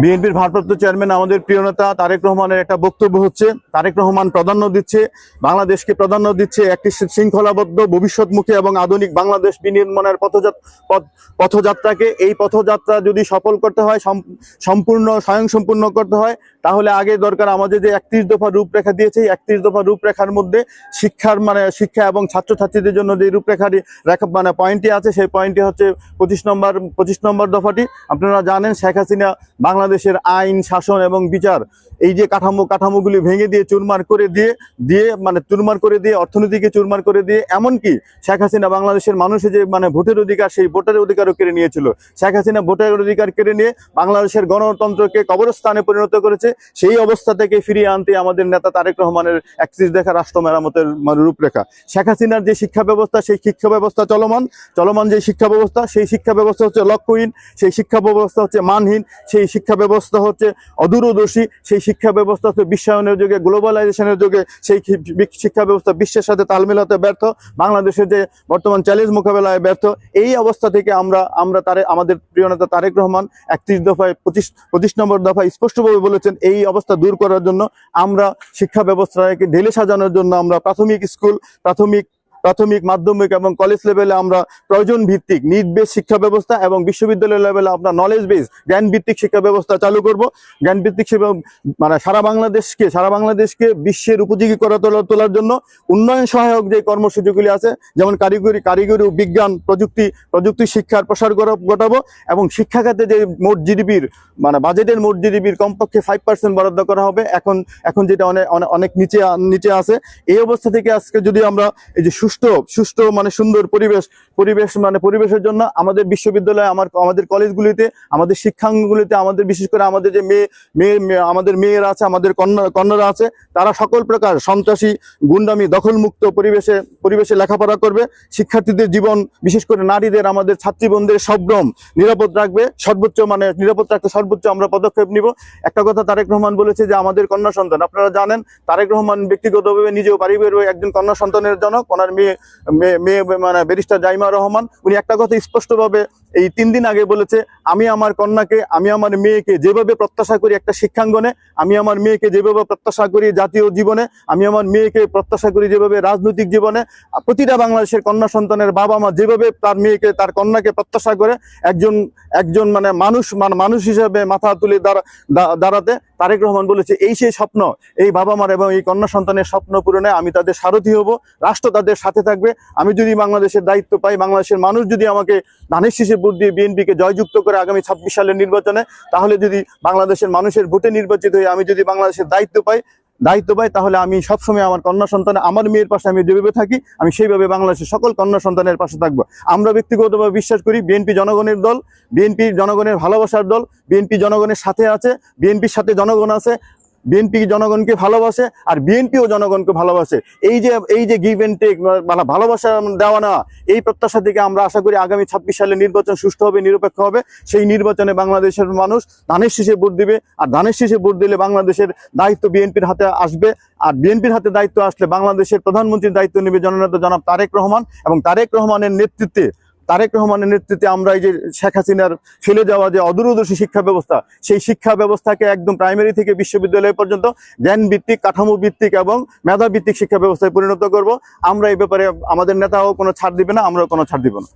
বিএনপির ভারপ্রাপ্ত চেয়ারম্যান আমাদের প্রিয় নেতা তারেক রহমানের একটা বক্তব্য হচ্ছে, তারেক রহমান প্রাধান্য দিচ্ছে, বাংলাদেশকে প্রাধান্য দিচ্ছে একটি শৃঙ্খলাবদ্ধ ভবিষ্যৎমুখী এবং আধুনিক বাংলাদেশ বিনির্মাণের পথযাত পথ- পথযাত্রাকে। এই পথযাত্রা যদি সফল করতে হয়, সম- সম্পূর্ণ, স্বয়ংসম্পূর্ণ করতে হয়, তাহলে আগে দরকার আমাদের যে একত্রিশ দফা রূপরেখা দিয়েছে একত্রিশ দফা রূপরেখার মধ্যে শিক্ষার মানে শিক্ষা এবং ছাত্রছাত্রীদের জন্য যে রূপরেখাটি রেখা মানে পয়েন্টটি আছে, সেই পয়েন্টটি হচ্ছে পঁচিশ নম্বর পঁচিশ নম্বর দফাটি। আপনারা জানেন শেখ হাসিনা বাংলাদেশের আইন, শাসন এবং বিচার, এই যে কাঠামো, কাঠামোগুলি ভেঙে দিয়ে চুরমার করে দিয়ে দিয়ে মানে চুরমার করে দিয়ে, অর্থনীতিকে চুরমার করে দিয়ে, এমনকি শেখ হাসিনা বাংলাদেশের মানুষের যে মানে ভোটের অধিকার, সেই ভোটের অধিকারও কেড়ে নিয়েছিল। শেখ হাসিনা ভোটের অধিকার কেড়ে নিয়ে বাংলাদেশের গণতন্ত্রকে কবরস্থানে পরিণত করেছে। সেই অবস্থা থেকে ফিরিয়ে আনতে আমাদের নেতা তারেক রহমানের একত্রিশ দেখা রাষ্ট্র মেরামতের মানে রূপরেখা। শেখ হাসিনার যে শিক্ষা ব্যবস্থা, সেই শিক্ষা ব্যবস্থা চলমান। চলমান যে শিক্ষা ব্যবস্থা, সেই শিক্ষা ব্যবস্থা হচ্ছে লক্ষ্যহীন, সেই শিক্ষা ব্যবস্থা হচ্ছে মানহীন, সেই শিক্ষা ব্যবস্থা হচ্ছে অদূরদর্শী, সেই শিক্ষা ব্যবস্থা হচ্ছে বিশ্বায়নের যুগে, গ্লোবালাইজেশনের যুগে, সেই শিক্ষা ব্যবস্থা বিশ্বের সাথে তাল মেলাতে ব্যর্থ, বাংলাদেশের যে বর্তমান চ্যালেঞ্জ মোকাবেলায় ব্যর্থ, এই অবস্থা থেকে আমরা আমরা তারে, আমাদের প্রিয় নেতা তারেক রহমান একত্রিশ দফায় পঁচিশ পঁচিশ নম্বর দফায় স্পষ্টভাবে বলেছেন, এই অবস্থা দূর করার জন্য আমরা শিক্ষা ব্যবস্থাকে ঢেলে সাজানোর জন্য আমরা প্রাথমিক স্কুল, প্রাথমিক প্রাথমিক, মাধ্যমিক এবং কলেজ লেভেলে আমরা প্রয়োজন ভিত্তিক নিড বেস শিক্ষা ব্যবস্থা এবং বিশ্ববিদ্যালয় লেভেলে আমরা নলেজ বেস জ্ঞান ভিত্তিক শিক্ষা ব্যবস্থা চালু করব। জ্ঞান ভিত্তিক মানে সারা বাংলাদেশকে সারা বাংলাদেশকে বিশ্বের উপযোগী করে তোলা তোলার জন্য উন্নয়ন সহায়ক যে কর্মসূচিগুলি আছে, যেমন কারিগরি কারিগরি বিজ্ঞান, প্রযুক্তি প্রযুক্তি শিক্ষার প্রসার ঘটাবো এবং শিক্ষা খাতে যে মোট জিডিপির মানে বাজেটের মোট জিডিপির কমপক্ষে ফাইভ পার্সেন্ট বরাদ্দ করা হবে। এখন এখন যেটা অনেক অনেক- নিচে নিচে আছে। এই অবস্থা থেকে আজকে যদি আমরা এই যে সুষ্ঠু সুষ্ঠু মানে সুন্দর পরিবেশ পরিবেশ মানে পরিবেশের জন্য আমাদের বিশ্ববিদ্যালয়ে, আমার, আমাদের কলেজগুলিতে, আমাদের শিক্ষাঙ্গনগুলিতে, আমাদের বিশেষ করে আমাদের যে মেয়ে মেয়ে আমাদের মেয়েরা আছে, আমাদের কন্যা, কন্যারা আছে, তারা সকল প্রকার সন্ত্রাসী, গুন্ডামি, দখলমুক্ত পরিবেশে পরিবেশে লেখাপড়া করবে। শিক্ষার্থীদের জীবন, বিশেষ করে নারীদের, আমাদের ছাত্রীবন্ধের সভ্রম নিরাপদ রাখবে, সর্বোচ্চ মানে নিরাপদ রাখতে সর্বোচ্চ আমরা পদক্ষেপ নিব। একটা কথা তারেক রহমান বলেছে যে, আমাদের কন্যা সন্তান, আপনারা জানেন, তারেক রহমান ব্যক্তিগতভাবে নিজেও পারিবারিক একজন কন্যা সন্তানের জনক, ওনার মেয়ে মানে ব্যারিস্টার জাইমা রহমান, উনি একটা কথা স্পষ্টভাবে এই তিন দিন আগে বলেছে, আমি আমার কন্যাকে, আমি আমার মেয়েকে যেভাবে প্রত্যাশা করি একটা শিক্ষাঙ্গনে, আমি আমার মেয়েকে যেভাবে প্রত্যাশা করি জাতীয় জীবনে, আমি আমার মেয়েকে প্রত্যাশা করি যেভাবে রাজনৈতিক জীবনে, প্রতিটা বাংলাদেশের কন্যা সন্তানের বাবা মা যেভাবে তার মেয়েকে, তার কন্যাকে প্রত্যাশা করে, একজন একজন মানে মানুষ মানে মানুষ হিসেবে মাথা তুলে দাঁড়া- দাঁড়াতে, তারেক রহমান বলেছে, এই সেই স্বপ্ন, এই বাবা মার এবং এই কন্যা সন্তানের স্বপ্ন পূরণে আমি তাদের সারথি হব, রাষ্ট্র তাদের সাথে থাকবে। আমি যদি বাংলাদেশের দায়িত্ব পাই, বাংলাদেশের মানুষ যদি আমাকে ধানের শীষে ভোট দিয়ে বিএনপিকে জয়যুক্ত করে আগামী ছাব্বিশ সালের নির্বাচনে, তাহলে যদি বাংলাদেশের মানুষের ভোটে নির্বাচিত হয়ে আমি যদি বাংলাদেশের দায়িত্ব পাই দায়িত্ব পাই, তাহলে আমি সবসময় আমার কন্যা সন্তান, আমার মেয়ের পাশে আমি যেভাবে থাকি, আমি সেইভাবে বাংলাদেশের সকল কন্যা সন্তানের পাশে থাকব। আমরা ব্যক্তিগতভাবে বিশ্বাস করি, বিএনপি জনগণের দল, বিএনপি জনগণের ভালোবাসার দল, বিএনপি জনগণের সাথে আছে, বিএনপির সাথে জনগণ আছে বিএনপি জনগণকে ভালোবাসে আর বিএনপিও জনগণকে ভালোবাসে। এই যে এই যে গিভ এন্ড টেক ভালোবাসা দেওয়া নেওয়া এই প্রত্যাশা থেকে আমরা আশা করি আগামী ছাব্বিশ সালে নির্বাচন সুষ্ঠু হবে, নিরপেক্ষ হবে। সেই নির্বাচনে বাংলাদেশের মানুষ ধানের শীষে ভোট দিবে আর ধানের শীষে ভোট দিলে বাংলাদেশের দায়িত্ব বিএনপির হাতে আসবে আর বিএনপির হাতে দায়িত্ব আসলে বাংলাদেশের প্রধানমন্ত্রীর দায়িত্ব নেবে জননেতা জনাব তারেক রহমান এবং তারেক রহমানের নেতৃত্বে তারেক রহমানের নেতৃত্বে আমরা এই যে শেখ হাসিনার ফেলে যাওয়া যে অদূরদর্শী শিক্ষা ব্যবস্থা, সেই শিক্ষা ব্যবস্থাকে একদম প্রাইমারি থেকে বিশ্ববিদ্যালয় পর্যন্ত জ্ঞান ভিত্তিক কাঠামো ভিত্তিক এবং মেধা ভিত্তিক শিক্ষা ব্যবস্থায় পরিণত করব। আমরা এই ব্যাপারে আমাদের নেতাও কোনো ছাড় দিবে না, আমরাও কোনো ছাড় দিব না।